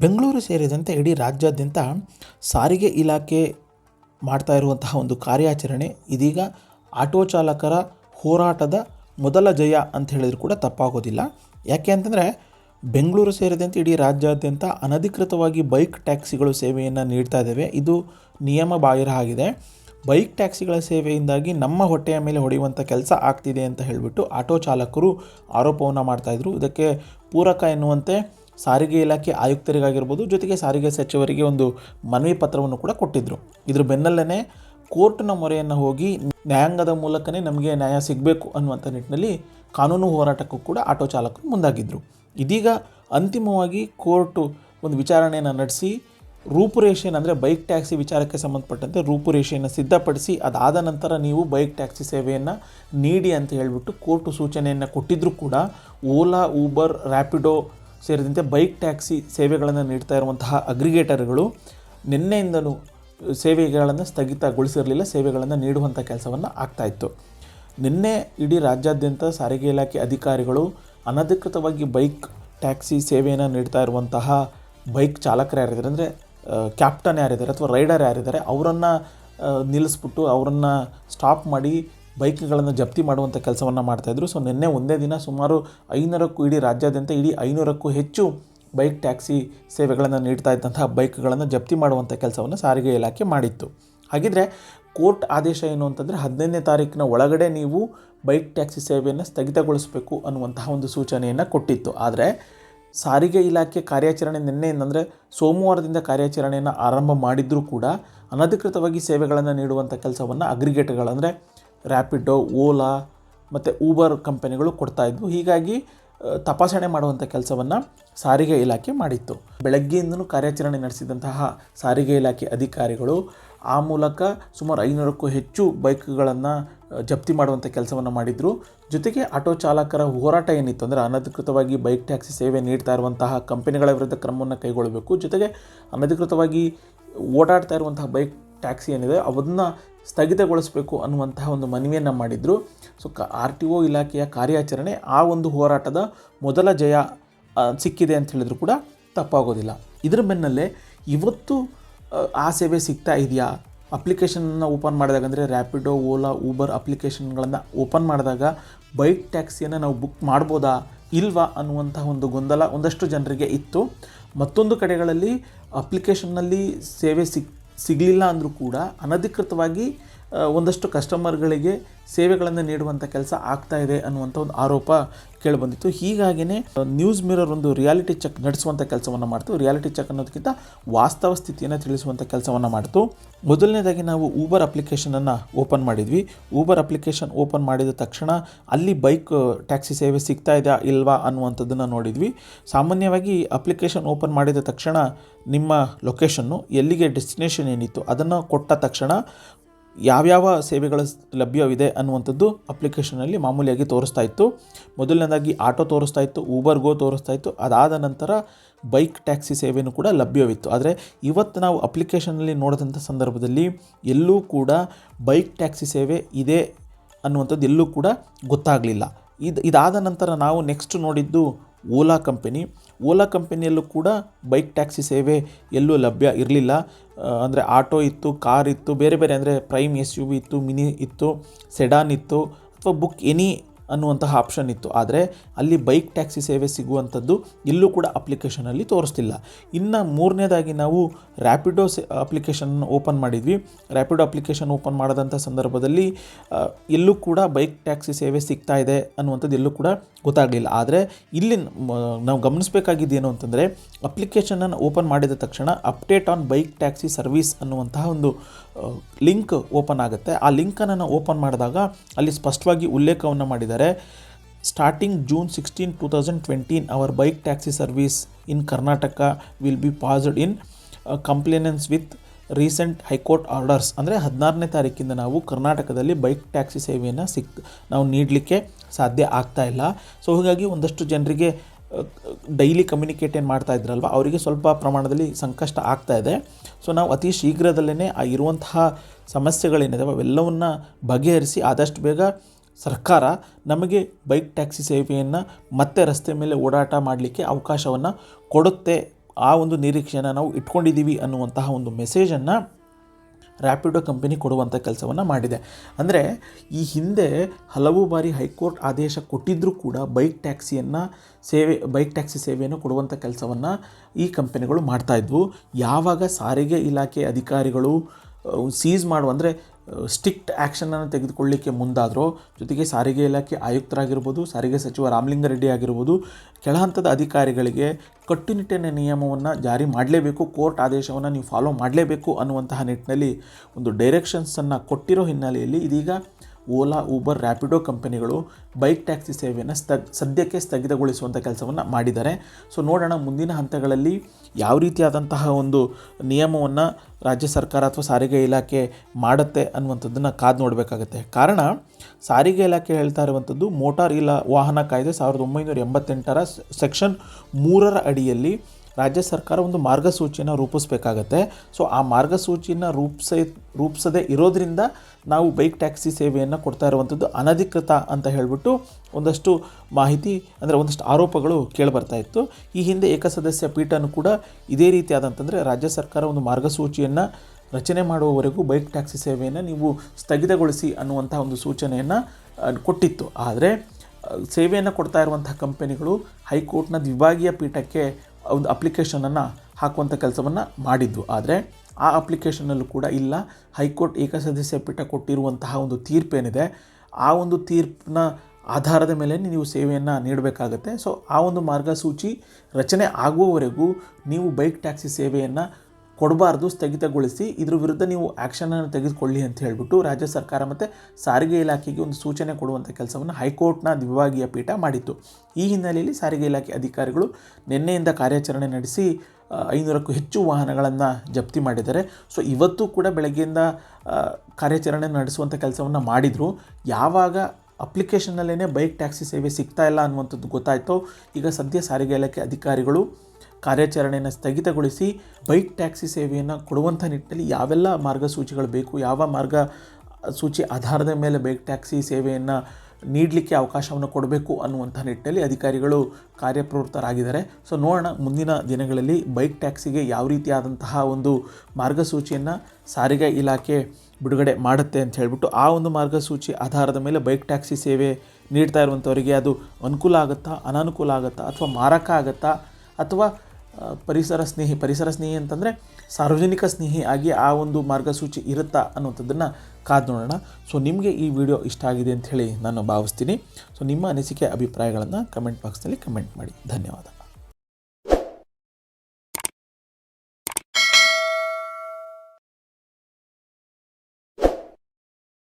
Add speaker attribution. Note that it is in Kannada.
Speaker 1: ಬೆಂಗಳೂರು ಸೇರಿದಂತೆ ಇಡೀ ರಾಜ್ಯಾದ್ಯಂತ ಸಾರಿಗೆ ಇಲಾಖೆ ಮಾಡ್ತಾ ಇರುವಂತಹ ಒಂದು ಕಾರ್ಯಾಚರಣೆ. ಇದೀಗ ಆಟೋ ಚಾಲಕರ ಹೋರಾಟದ ಮೊದಲ ಜಯ ಅಂತ ಹೇಳಿದ್ರು ಕೂಡ ತಪ್ಪಾಗೋದಿಲ್ಲ. ಯಾಕೆ ಅಂತಂದರೆ ಬೆಂಗಳೂರು ಸೇರಿದಂತೆ ಇಡೀ ರಾಜ್ಯಾದ್ಯಂತ ಅನಧಿಕೃತವಾಗಿ ಬೈಕ್ ಟ್ಯಾಕ್ಸಿಗಳು ಸೇವೆಯನ್ನು ನೀಡ್ತಾ ಇದ್ದಾವೆ ಇದು ನಿಯಮ ಬಾಹಿರ ಆಗಿದೆ. ಬೈಕ್ ಟ್ಯಾಕ್ಸಿಗಳ ಸೇವೆಯಿಂದಾಗಿ ನಮ್ಮ ಹೊಟ್ಟೆಯ ಮೇಲೆ ಹೊಡೆಯುವಂಥ ಕೆಲಸ ಆಗ್ತಿದೆ ಅಂತ ಹೇಳಿಬಿಟ್ಟು ಆಟೋ ಚಾಲಕರು ಆರೋಪವನ್ನು ಮಾಡ್ತಾಯಿದ್ರು ಇದಕ್ಕೆ ಪೂರಕ ಎನ್ನುವಂತೆ ಸಾರಿಗೆ ಇಲಾಖೆ ಆಯುಕ್ತರಿಗಾಗಿರ್ಬೋದು, ಜೊತೆಗೆ ಸಾರಿಗೆ ಸಚಿವರಿಗೆ ಒಂದು ಮನವಿ ಪತ್ರವನ್ನು ಕೂಡ ಕೊಟ್ಟಿದ್ದರು ಇದ್ರ ಬೆನ್ನಲ್ಲೇ ಕೋರ್ಟ್ನ ಮೊರೆಯನ್ನು ಹೋಗಿ ನ್ಯಾಯಾಂಗದ ಮೂಲಕನೇ ನಮಗೆ ನ್ಯಾಯ ಸಿಗಬೇಕು ಅನ್ನುವಂಥ ನಿಟ್ಟಿನಲ್ಲಿ ಕಾನೂನು ಹೋರಾಟಕ್ಕೂ ಕೂಡ ಆಟೋ ಚಾಲಕರು ಮುಂದಾಗಿದ್ದರು ಇದೀಗ ಅಂತಿಮವಾಗಿ ಕೋರ್ಟು ಒಂದು ವಿಚಾರಣೆಯನ್ನು ನಡೆಸಿ, ರೂಪುರೇಷೆಯನ್ನು ಅಂದರೆ ಬೈಕ್ ಟ್ಯಾಕ್ಸಿ ವಿಚಾರಕ್ಕೆ ಸಂಬಂಧಪಟ್ಟಂತೆ ರೂಪುರೇಷೆಯನ್ನು ಸಿದ್ಧಪಡಿಸಿ, ಅದಾದ ನಂತರ ನೀವು ಬೈಕ್ ಟ್ಯಾಕ್ಸಿ ಸೇವೆಯನ್ನು ನೀಡಿ ಅಂತ ಹೇಳಿಬಿಟ್ಟು ಕೋರ್ಟು ಸೂಚನೆಯನ್ನು ಕೊಟ್ಟಿದ್ದರೂ ಕೂಡ. ಓಲಾ, ಊಬರ್ ರ್ಯಾಪಿಡೋ ಸೇರಿದಂತೆ ಬೈಕ್ ಟ್ಯಾಕ್ಸಿ ಸೇವೆಗಳನ್ನು ನೀಡ್ತಾ ಇರುವಂತಹ ಅಗ್ರಿಗೇಟರ್ಗಳು ನಿನ್ನೆಯಿಂದಲೂ ಸೇವೆಗಳನ್ನು ಸ್ಥಗಿತಗೊಳಿಸಿರಲಿಲ್ಲ, ಸೇವೆಗಳನ್ನು ನೀಡುವಂಥ ಕೆಲಸವನ್ನು ಆಗ್ತಾಯಿತ್ತು ನಿನ್ನೆ ಇಡೀ ರಾಜ್ಯಾದ್ಯಂತ ಸಾರಿಗೆ ಇಲಾಖೆ ಅಧಿಕಾರಿಗಳು ಅನಧಿಕೃತವಾಗಿ ಬೈಕ್ ಟ್ಯಾಕ್ಸಿ ಸೇವೆಯನ್ನು ನೀಡ್ತಾ ಇರುವಂತಹ ಬೈಕ್ ಚಾಲಕರು ಯಾರಿದ್ದಾರೆ ಅಂದರೆ ಕ್ಯಾಪ್ಟನ್ ಯಾರಿದ್ದಾರೆ ಅಥವಾ ರೈಡರ್ ಯಾರಿದ್ದಾರೆ, ಅವರನ್ನು ನಿಲ್ಲಿಸ್ಬಿಟ್ಟು ಅವರನ್ನು ಸ್ಟಾಪ್ ಮಾಡಿ ಬೈಕ್ಗಳನ್ನು ಜಪ್ತಿ ಮಾಡುವಂಥ ಕೆಲಸವನ್ನು ಮಾಡ್ತಾಯಿದ್ರು ಸೊ ನಿನ್ನೆ ಒಂದೇ ದಿನ ಸುಮಾರು ಐನೂರಕ್ಕೂ ಇಡೀ ರಾಜ್ಯಾದ್ಯಂತ ಇಡೀ ಐನೂರಕ್ಕೂ ಹೆಚ್ಚು ಬೈಕ್ ಟ್ಯಾಕ್ಸಿ ಸೇವೆಗಳನ್ನು ನೀಡ್ತಾ ಇದ್ದಂತಹ ಬೈಕ್ಗಳನ್ನು ಜಪ್ತಿ ಮಾಡುವಂಥ ಕೆಲಸವನ್ನು ಸಾರಿಗೆ ಇಲಾಖೆ ಮಾಡಿತ್ತು. ಹಾಗಿದ್ರೆ ಕೋರ್ಟ್ ಆದೇಶ ಏನು ಅಂತಂದರೆ ಹದಿನೈದನೇ ತಾರೀಕಿನ ಒಳಗಡೆ ನೀವು ಬೈಕ್ ಟ್ಯಾಕ್ಸಿ ಸೇವೆಯನ್ನು ಸ್ಥಗಿತಗೊಳಿಸಬೇಕು ಅನ್ನುವಂತಹ ಒಂದು ಸೂಚನೆಯನ್ನು ಕೊಟ್ಟಿತ್ತು. ಆದರೆ ಸಾರಿಗೆ ಇಲಾಖೆ ಕಾರ್ಯಾಚರಣೆ ನಿನ್ನೆ ಏನಂದರೆ ಸೋಮವಾರದಿಂದ ಕಾರ್ಯಾಚರಣೆಯನ್ನು ಆರಂಭ ಮಾಡಿದರೂ ಕೂಡ ಅನಧಿಕೃತವಾಗಿ ಸೇವೆಗಳನ್ನು ನೀಡುವಂಥ ಕೆಲಸವನ್ನು ಅಗ್ರಿಗೇಟ್ಗಳು ಅಂದರೆ ರ್ಯಾಪಿಡೋ ಓಲಾ ಮತ್ತು ಊಬರ್ ಕಂಪನಿಗಳು ಕೊಡ್ತಾಯಿದ್ವು ಹೀಗಾಗಿ ತಪಾಸಣೆ ಮಾಡುವಂಥ ಕೆಲಸವನ್ನು ಸಾರಿಗೆ ಇಲಾಖೆ ಮಾಡಿತ್ತು. ಬೆಳಗ್ಗೆಯಿಂದಲೂ ಕಾರ್ಯಾಚರಣೆ ನಡೆಸಿದಂತಹ ಸಾರಿಗೆ ಇಲಾಖೆ ಅಧಿಕಾರಿಗಳು ಆ ಮೂಲಕ ಸುಮಾರು ಐನೂರಕ್ಕೂ ಹೆಚ್ಚು ಬೈಕ್ಗಳನ್ನು ಜಪ್ತಿ ಮಾಡುವಂಥ ಕೆಲಸವನ್ನು ಮಾಡಿದರು. ಜೊತೆಗೆ ಆಟೋ ಚಾಲಕರ ಹೋರಾಟ ಏನಿತ್ತು ಅಂದರೆ, ಅನಧಿಕೃತವಾಗಿ ಬೈಕ್ ಟ್ಯಾಕ್ಸಿ ಸೇವೆ ನೀಡ್ತಾ ಇರುವಂತಹ ಕಂಪನಿಗಳ ವಿರುದ್ಧ ಕ್ರಮವನ್ನು ಕೈಗೊಳ್ಳಬೇಕು. ಜೊತೆಗೆ ಅನಧಿಕೃತವಾಗಿ ಓಡಾಡ್ತಾ ಇರುವಂತಹ ಬೈಕ್ ಟ್ಯಾಕ್ಸಿ ಏನಿದೆ, ಅವನ್ನ ಸ್ಥಗಿತಗೊಳಿಸಬೇಕು ಅನ್ನುವಂತಹ ಒಂದು ಮನವಿಯನ್ನು ಮಾಡಿದರು. ಸೊ ಕ ಆರ್ ಟಿ ಒ ಇಲಾಖೆಯ ಕಾರ್ಯಾಚರಣೆ ಆ ಒಂದು ಹೋರಾಟದ ಮೊದಲ ಜಯ ಸಿಕ್ಕಿದೆ ಅಂತ ಹೇಳಿದ್ರು ಕೂಡ ತಪ್ಪಾಗೋದಿಲ್ಲ. ಇದರ ಬೆನ್ನಲ್ಲೇ ಇವತ್ತು ಆ ಸೇವೆ ಸಿಗ್ತಾ ಇದೆಯಾ? ಅಪ್ಲಿಕೇಶನನ್ನು ಓಪನ್ ಮಾಡಿದಾಗ ಅಂದರೆ ರ್ಯಾಪಿಡೋ ಓಲಾ ಊಬರ್ ಅಪ್ಲಿಕೇಶನ್ಗಳನ್ನು ಓಪನ್ ಮಾಡಿದಾಗ ಬೈಕ್ ಟ್ಯಾಕ್ಸಿಯನ್ನು ನಾವು ಬುಕ್ ಮಾಡ್ಬೋದಾ? ಇಲ್ವಾ? ಅನ್ನುವಂಥ ಒಂದು ಗೊಂದಲ ಒಂದಷ್ಟು ಜನರಿಗೆ ಇತ್ತು. ಮತ್ತೊಂದು ಕಡೆಗಳಲ್ಲಿ ಅಪ್ಲಿಕೇಶನ್ನಲ್ಲಿ ಸೇವೆ ಸಿಕ್ ಸಿಗಲಿಲ್ಲ ಅಂದರೂ ಕೂಡ ಅನಧಿಕೃತವಾಗಿ ಒಂದಷ್ಟು ಕಸ್ಟಮರ್ಗಳಿಗೆ ಸೇವೆಗಳನ್ನು ನೀಡುವಂಥ ಕೆಲಸ ಆಗ್ತಾ ಇದೆ ಅನ್ನುವಂಥ ಒಂದು ಆರೋಪ ಕೇಳಿಬಂದಿತ್ತು ಹೀಗಾಗಿಯೇ ನ್ಯೂಸ್ ಮಿರರ್ ಒಂದು ರಿಯಾಲಿಟಿ ಚೆಕ್ ನಡೆಸುವಂಥ ಕೆಲಸವನ್ನು ಮಾಡ್ತು. ರಿಯಾಲಿಟಿ ಚೆಕ್ ಅನ್ನೋದಕ್ಕಿಂತ ವಾಸ್ತವ ಸ್ಥಿತಿಯನ್ನು ತಿಳಿಸುವಂಥ ಕೆಲಸವನ್ನು ಮಾಡ್ತು. ಮೊದಲನೇದಾಗಿ ನಾವು ಊಬರ್ ಅಪ್ಲಿಕೇಶನನ್ನು ಓಪನ್ ಮಾಡಿದ್ವಿ. ಊಬರ್ ಅಪ್ಲಿಕೇಶನ್ ಓಪನ್ ಮಾಡಿದ ತಕ್ಷಣ ಅಲ್ಲಿ ಬೈಕ್ ಟ್ಯಾಕ್ಸಿ ಸೇವೆ ಸಿಗ್ತಾ ಇದೆಯಾ ಇಲ್ವಾ ಅನ್ನುವಂಥದ್ದನ್ನು ನೋಡಿದ್ವಿ. ಸಾಮಾನ್ಯವಾಗಿ ಅಪ್ಲಿಕೇಶನ್ ಓಪನ್ ಮಾಡಿದ ತಕ್ಷಣ ನಿಮ್ಮ ಲೊಕೇಶನ್ನು ಎಲ್ಲಿಗೆ ಡೆಸ್ಟಿನೇಷನ್ ಏನಿತ್ತು ಅದನ್ನು ಕೊಟ್ಟ ತಕ್ಷಣ ಯಾವ್ಯಾವ ಸೇವೆಗಳು ಲಭ್ಯವಿದೆ ಅನ್ನುವಂಥದ್ದು ಅಪ್ಲಿಕೇಶನಲ್ಲಿ ಮಾಮೂಲಿಯಾಗಿ ತೋರಿಸ್ತಾ ಇತ್ತು. ಮೊದಲನೇದಾಗಿ ಆಟೋ ತೋರಿಸ್ತಾ ಇತ್ತು ಊಬರ್ ಗೋ ತೋರಿಸ್ತಾ ಇತ್ತು. ಅದಾದ ನಂತರ ಬೈಕ್ ಟ್ಯಾಕ್ಸಿ ಸೇವೆಯೂ ಕೂಡ ಲಭ್ಯವಿತ್ತು. ಆದರೆ ಇವತ್ತು ನಾವು ಅಪ್ಲಿಕೇಶನಲ್ಲಿ ನೋಡಿದಂಥ ಸಂದರ್ಭದಲ್ಲಿ ಎಲ್ಲೂ ಕೂಡ ಬೈಕ್ ಟ್ಯಾಕ್ಸಿ ಸೇವೆ ಇದೆ ಅನ್ನುವಂಥದ್ದು ಎಲ್ಲೂ ಕೂಡ ಗೊತ್ತಾಗಲಿಲ್ಲ. ಇದು, ಇದಾದ ನಂತರ ನಾವು ನೆಕ್ಸ್ಟ್ ನೋಡಿದ್ದು ಓಲಾ ಕಂಪನಿ ಓಲಾ ಕಂಪನಿಯಲ್ಲೂ ಕೂಡ ಬೈಕ್ ಟ್ಯಾಕ್ಸಿ ಸೇವೆ ಎಲ್ಲೂ ಲಭ್ಯ ಇರಲಿಲ್ಲ. ಅಂದರೆ ಆಟೋ ಇತ್ತು, ಕಾರ್ ಇತ್ತು, ಬೇರೆ ಬೇರೆ, ಅಂದರೆ ಪ್ರೈಮ್ ಎಸ್ ಯು ಇತ್ತು, ಮಿನಿ ಇತ್ತು ಸೆಡಾನ್ ಇತ್ತು, ಅಥವಾ ಬುಕ್ ಎನಿ ಅನ್ನುವಂತಹ ಆಪ್ಷನ್ ಇತ್ತು. ಆದರೆ ಅಲ್ಲಿ ಬೈಕ್ ಟ್ಯಾಕ್ಸಿ ಸೇವೆ ಸಿಗುವಂಥದ್ದು ಇಲ್ಲೂ ಕೂಡ ಅಪ್ಲಿಕೇಶನಲ್ಲಿ ತೋರಿಸ್ತಿಲ್ಲ. ಇನ್ನು ಮೂರನೇದಾಗಿ ನಾವು ರ್ಯಾಪಿಡೋ ಸೆ ಅಪ್ಲಿಕೇಶನ್ ಓಪನ್ ಮಾಡಿದ್ವಿ. ರ್ಯಾಪಿಡೋ ಅಪ್ಲಿಕೇಶನ್ ಓಪನ್ ಮಾಡಿದಂಥ ಸಂದರ್ಭದಲ್ಲಿ ಎಲ್ಲೂ ಕೂಡ ಬೈಕ್ ಟ್ಯಾಕ್ಸಿ ಸೇವೆ ಸಿಗ್ತಾ ಇದೆ ಅನ್ನುವಂಥದ್ದು ಎಲ್ಲೂ ಕೂಡ ಗೊತ್ತಾಗಲಿಲ್ಲ. ಆದರೆ ಇಲ್ಲಿ ನಾವು ಗಮನಿಸಬೇಕಾಗಿದ್ದು ಏನು ಅಂತಂದರೆ ಅಪ್ಲಿಕೇಶನನ್ನು ಓಪನ್ ಮಾಡಿದ ತಕ್ಷಣ update on bike taxi service ಅನ್ನುವಂತಹ ಒಂದು ಲಿಂಕ್ ಓಪನ್ ಆಗುತ್ತೆ. ಆ ಲಿಂಕನ್ನು ಓಪನ್ ಮಾಡಿದಾಗ ಅಲ್ಲಿ ಸ್ಪಷ್ಟವಾಗಿ ಉಲ್ಲೇಖವನ್ನು ಮಾಡಿದ್ದಾರೆ. Starting June sixteen two thousand twenty our bike taxi service in Karnataka will be paused in compliance with recent high court orders ಅಂದರೆ ಹದಿನಾರನೇ ತಾರೀಕಿಂದ ನಾವು ಕರ್ನಾಟಕದಲ್ಲಿ ಬೈಕ್ ಟ್ಯಾಕ್ಸಿ ಸೇವೆಯನ್ನು ಸಿಕ್, ನಾವು ನೀಡಲಿಕ್ಕೆ ಸಾಧ್ಯ ಆಗ್ತಾ ಇಲ್ಲ. ಸೊ ಹೀಗಾಗಿ ಒಂದಷ್ಟು ಜನರಿಗೆ ಡೈಲಿ ಕಮ್ಯುನಿಕೇಟ್ ಏನು ಮಾಡ್ತಾ ಇದ್ರಲ್ವ, ಅವರಿಗೆ ಸ್ವಲ್ಪ ಪ್ರಮಾಣದಲ್ಲಿ ಸಂಕಷ್ಟ ಆಗ್ತಾ ಇದೆ. ಸೊ ನಾವು ಅತಿ ಶೀಘ್ರದಲ್ಲೇ ಆ ಇರುವಂತಹ ಸಮಸ್ಯೆಗಳೇನಿದಾವೆ ಅವೆಲ್ಲವನ್ನು ಬಗೆಹರಿಸಿ ಆದಷ್ಟು ಬೇಗ ಸರ್ಕಾರ ನಮಗೆ ಬೈಕ್ ಟ್ಯಾಕ್ಸಿ ಸೇವೆಯನ್ನು ಮತ್ತೆ ರಸ್ತೆ ಮೇಲೆ ಓಡಾಟ ಮಾಡಲಿಕ್ಕೆ ಅವಕಾಶವನ್ನು ಕೊಡುತ್ತೆ. ಆ ಒಂದು ನಿರೀಕ್ಷೆಯನ್ನು ನಾವು ಇಟ್ಕೊಂಡಿದ್ದೀವಿ ಅನ್ನುವಂತಹ ಒಂದು ಮೆಸೇಜನ್ನು ರ್ಯಾಪಿಡೋ ಕಂಪನಿ ಕೊಡುವಂಥ ಕೆಲಸವನ್ನು ಮಾಡಿದೆ. ಅಂದರೆ ಈ ಹಿಂದೆ ಹಲವು ಬಾರಿ ಹೈಕೋರ್ಟ್ ಆದೇಶ ಕೊಟ್ಟಿದ್ದರೂ ಕೂಡ ಬೈಕ್ ಟ್ಯಾಕ್ಸಿಯನ್ನು ಸೇವೆ, ಬೈಕ್ ಟ್ಯಾಕ್ಸಿ ಸೇವೆಯನ್ನು ಕೊಡುವಂಥ ಕೆಲಸವನ್ನು ಈ ಕಂಪನಿಗಳು ಮಾಡ್ತಾಯಿದ್ವು ಯಾವಾಗ ಸಾರಿಗೆ ಇಲಾಖೆ ಅಧಿಕಾರಿಗಳು ಸೀಸ್ ಮಾಡುವ ಅಂದರೆ ಸ್ಟ್ರಿಕ್ಟ್ ಆ್ಯಕ್ಷನನ್ನು ತೆಗೆದುಕೊಳ್ಳಿಕ್ಕೆ ಮುಂದಾದರೂ ಜೊತೆಗೆ ಸಾರಿಗೆ ಇಲಾಖೆ ಆಯುಕ್ತರಾಗಿರ್ಬೋದು, ಸಾರಿಗೆ ಸಚಿವ ರಾಮಲಿಂಗಾರೆಡ್ಡಿ ಆಗಿರ್ಬೋದು, ಕೆಳಹಂತದ ಅಧಿಕಾರಿಗಳಿಗೆ ಕಟ್ಟುನಿಟ್ಟಿನ ನಿಯಮವನ್ನು ಜಾರಿ ಮಾಡಲೇಬೇಕು, ಕೋರ್ಟ್ ಆದೇಶವನ್ನು ನೀವು ಫಾಲೋ ಮಾಡಲೇಬೇಕು ಅನ್ನುವಂತಹ ನಿಟ್ಟಿನಲ್ಲಿ ಒಂದು ಡೈರೆಕ್ಷನ್ಸನ್ನು ಕೊಟ್ಟಿರೋ ಹಿನ್ನೆಲೆಯಲ್ಲಿ ಇದೀಗ ಓಲಾ, ಊಬರ್ ರ್ಯಾಪಿಡೋ ಕಂಪನಿಗಳು ಬೈಕ್ ಟ್ಯಾಕ್ಸಿ ಸೇವೆಯನ್ನು ಸ್ಥಗ್ ಸದ್ಯಕ್ಕೆ ಸ್ಥಗಿತಗೊಳಿಸುವಂಥ ಕೆಲಸವನ್ನು ಮಾಡಿದ್ದಾರೆ. ಸೊ, ನೋಡೋಣ ಮುಂದಿನ ಹಂತಗಳಲ್ಲಿ ಯಾವ ರೀತಿಯಾದಂತಹ ಒಂದು ನಿಯಮವನ್ನು ರಾಜ್ಯ ಸರ್ಕಾರ ಅಥವಾ ಸಾರಿಗೆ ಇಲಾಖೆ ಮಾಡುತ್ತೆ ಅನ್ನುವಂಥದ್ದನ್ನು ಕಾದು ನೋಡಬೇಕಾಗತ್ತೆ. ಕಾರಣ, ಸಾರಿಗೆ ಇಲಾಖೆ ಹೇಳ್ತಾ ಇರುವಂಥದ್ದು, ಮೋಟಾರ್ ಇಲ್ಲ ವಾಹನ ಕಾಯ್ದೆ ಸಾವಿರದ ಒಂಬೈನೂರ ಎಂಬತ್ತೆಂಟರ ಸೆಕ್ಷನ್ ಮೂರರ ಅಡಿಯಲ್ಲಿ ರಾಜ್ಯ ಸರ್ಕಾರ ಒಂದು ಮಾರ್ಗಸೂಚಿಯನ್ನು ರೂಪಿಸಬೇಕಾಗತ್ತೆ. ಸೊ ಆ ಮಾರ್ಗಸೂಚಿಯನ್ನು ರೂಪಿಸ, ರೂಪಿಸದೇ ಇರೋದರಿಂದ ನಾವು ಬೈಕ್ ಟ್ಯಾಕ್ಸಿ ಸೇವೆಯನ್ನು ಕೊಡ್ತಾ ಇರುವಂಥದ್ದು ಅನಧಿಕೃತ ಅಂತ ಹೇಳಿಬಿಟ್ಟು ಒಂದಷ್ಟು ಮಾಹಿತಿ, ಅಂದರೆ ಒಂದಷ್ಟು ಆರೋಪಗಳು ಕೇಳಿಬರ್ತಾ ಇತ್ತು. ಈ ಹಿಂದೆ ಏಕಸದಸ್ಯ ಪೀಠನೂ ಕೂಡ ಇದೇ ರೀತಿಯಾದಂತಂದರೆ ರಾಜ್ಯ ಸರ್ಕಾರ ಒಂದು ಮಾರ್ಗಸೂಚಿಯನ್ನು ರಚನೆ ಮಾಡುವವರೆಗೂ ಬೈಕ್ ಟ್ಯಾಕ್ಸಿ ಸೇವೆಯನ್ನು ನೀವು ಸ್ಥಗಿತಗೊಳಿಸಿ ಅನ್ನುವಂಥ ಒಂದು ಸೂಚನೆಯನ್ನು ಕೊಟ್ಟಿತ್ತು. ಆದರೆ ಸೇವೆಯನ್ನು ಕೊಡ್ತಾ ಇರುವಂಥ ಕಂಪನಿಗಳು ಹೈಕೋರ್ಟ್ನ ವಿಭಾಗೀಯ ಪೀಠಕ್ಕೆ ಒಂದು ಅಪ್ಲಿಕೇಶನನ್ನು ಹಾಕುವಂಥ ಕೆಲಸವನ್ನು ಮಾಡಿದ್ದು. ಆದರೆ ಆ ಅಪ್ಲಿಕೇಶನಲ್ಲೂ ಕೂಡ ಇಲ್ಲ. ಹೈಕೋರ್ಟ್ ಏಕಸದಸ್ಯ ಪೀಠ ಕೊಟ್ಟಿರುವಂತಹ ಒಂದು ತೀರ್ಪೇನಿದೆ. ಆ ಒಂದು ತೀರ್ಪಿನ ಆಧಾರದ ಮೇಲೆ ನೀವು ಸೇವೆಯನ್ನು ನೀಡಬೇಕಾಗತ್ತೆ. ಸೊ ಆ ಒಂದು ಮಾರ್ಗಸೂಚಿ ರಚನೆ ಆಗುವವರೆಗೂ ನೀವು ಬೈಕ್ ಟ್ಯಾಕ್ಸಿ ಸೇವೆಯನ್ನು ಕೊಡಬಾರ್ದು, ಸ್ಥಗಿತಗೊಳಿಸಿ. ಇದ್ರ ವಿರುದ್ಧ ನೀವು ಆ್ಯಕ್ಷನನ್ನು ತೆಗೆದುಕೊಳ್ಳಿ ಅಂತ ಹೇಳಿಬಿಟ್ಟು ರಾಜ್ಯ ಸರ್ಕಾರ ಮತ್ತು ಸಾರಿಗೆ ಇಲಾಖೆಗೆ ಒಂದು ಸೂಚನೆ ಕೊಡುವಂಥ ಕೆಲಸವನ್ನು ಹೈಕೋರ್ಟ್ನ ವಿಭಾಗೀಯ ಪೀಠ ಮಾಡಿತ್ತು. ಈ ಹಿನ್ನೆಲೆಯಲ್ಲಿ ಸಾರಿಗೆ ಇಲಾಖೆ ಅಧಿಕಾರಿಗಳು ನಿನ್ನೆಯಿಂದ ಕಾರ್ಯಾಚರಣೆ ನಡೆಸಿ ಐನೂರಕ್ಕೂ ಹೆಚ್ಚು ವಾಹನಗಳನ್ನು ಜಪ್ತಿ ಮಾಡಿದ್ದಾರೆ. ಸೊ ಇವತ್ತು ಕೂಡ ಬೆಳಗ್ಗೆಯಿಂದ ಕಾರ್ಯಾಚರಣೆ ನಡೆಸುವಂಥ ಕೆಲಸವನ್ನು ಮಾಡಿದರು. ಯಾವಾಗ ಅಪ್ಲಿಕೇಶನ್ನಲ್ಲೇ ಬೈಕ್ ಟ್ಯಾಕ್ಸಿ ಸೇವೆ ಸಿಗ್ತಾ ಇಲ್ಲ ಅನ್ನುವಂಥದ್ದು ಗೊತ್ತಾಯಿತು. ಈಗ ಸದ್ಯ ಸಾರಿಗೆ ಇಲಾಖೆ ಅಧಿಕಾರಿಗಳು ಕಾರ್ಯಾಚರಣೆಯನ್ನು ಸ್ಥಗಿತಗೊಳಿಸಿ ಬೈಕ್ ಟ್ಯಾಕ್ಸಿ ಸೇವೆಯನ್ನು ಕೊಡುವಂಥ ನಿಟ್ಟಿನಲ್ಲಿ ಯಾವೆಲ್ಲ ಮಾರ್ಗಸೂಚಿಗಳು ಬೇಕು, ಯಾವ ಮಾರ್ಗ ಸೂಚಿ ಆಧಾರದ ಮೇಲೆ ಬೈಕ್ ಟ್ಯಾಕ್ಸಿ ಸೇವೆಯನ್ನು ನೀಡಲಿಕ್ಕೆ ಅವಕಾಶವನ್ನು ಕೊಡಬೇಕು ಅನ್ನುವಂಥ ನಿಟ್ಟಿನಲ್ಲಿ ಅಧಿಕಾರಿಗಳು ಕಾರ್ಯಪ್ರವೃತ್ತರಾಗಿದ್ದಾರೆ. ಸೊ, ನೋಡೋಣ ಮುಂದಿನ ದಿನಗಳಲ್ಲಿ ಬೈಕ್ ಟ್ಯಾಕ್ಸಿಗೆ ಯಾವ ರೀತಿಯಾದಂತಹ ಒಂದು ಮಾರ್ಗಸೂಚಿಯನ್ನು ಸಾರಿಗೆ ಇಲಾಖೆ ಬಿಡುಗಡೆ ಮಾಡುತ್ತೆ ಅಂತ ಹೇಳಿಬಿಟ್ಟು ಆ ಒಂದು ಮಾರ್ಗಸೂಚಿ ಆಧಾರದ ಮೇಲೆ ಬೈಕ್ ಟ್ಯಾಕ್ಸಿ ಸೇವೆ ನೀಡ್ತಾ ಇರುವಂಥವರಿಗೆ ಅದು ಅನುಕೂಲ ಆಗುತ್ತಾ, ಅನಾನುಕೂಲ ಆಗುತ್ತಾ ಅಥವಾ ಮಾರಕ ಆಗುತ್ತಾ ಅಥವಾ ಪರಿಸರ ಸ್ನೇಹಿ ಪರಿಸರ ಸ್ನೇಹಿ ಅಂತಂದರೆ ಸಾರ್ವಜನಿಕ ಸ್ನೇಹಿ ಆಗಿ ಆ ಒಂದು ಮಾರ್ಗಸೂಚಿ ಇರುತ್ತಾ ಅನ್ನುವಂಥದ್ದನ್ನು ಕಾದು ನೋಡೋಣ. ಸೊ ನಿಮಗೆ ಈ ವಿಡಿಯೋ ಇಷ್ಟ ಆಗಿದೆ ಅಂತ ಹೇಳಿ ನಾನು ಭಾವಿಸ್ತೀನಿ. ಸೊ ನಿಮ್ಮ ಅನಿಸಿಕೆ, ಅಭಿಪ್ರಾಯಗಳನ್ನು ಕಮೆಂಟ್ ಬಾಕ್ಸ್ನಲ್ಲಿ ಕಮೆಂಟ್ ಮಾಡಿ. ಧನ್ಯವಾದ.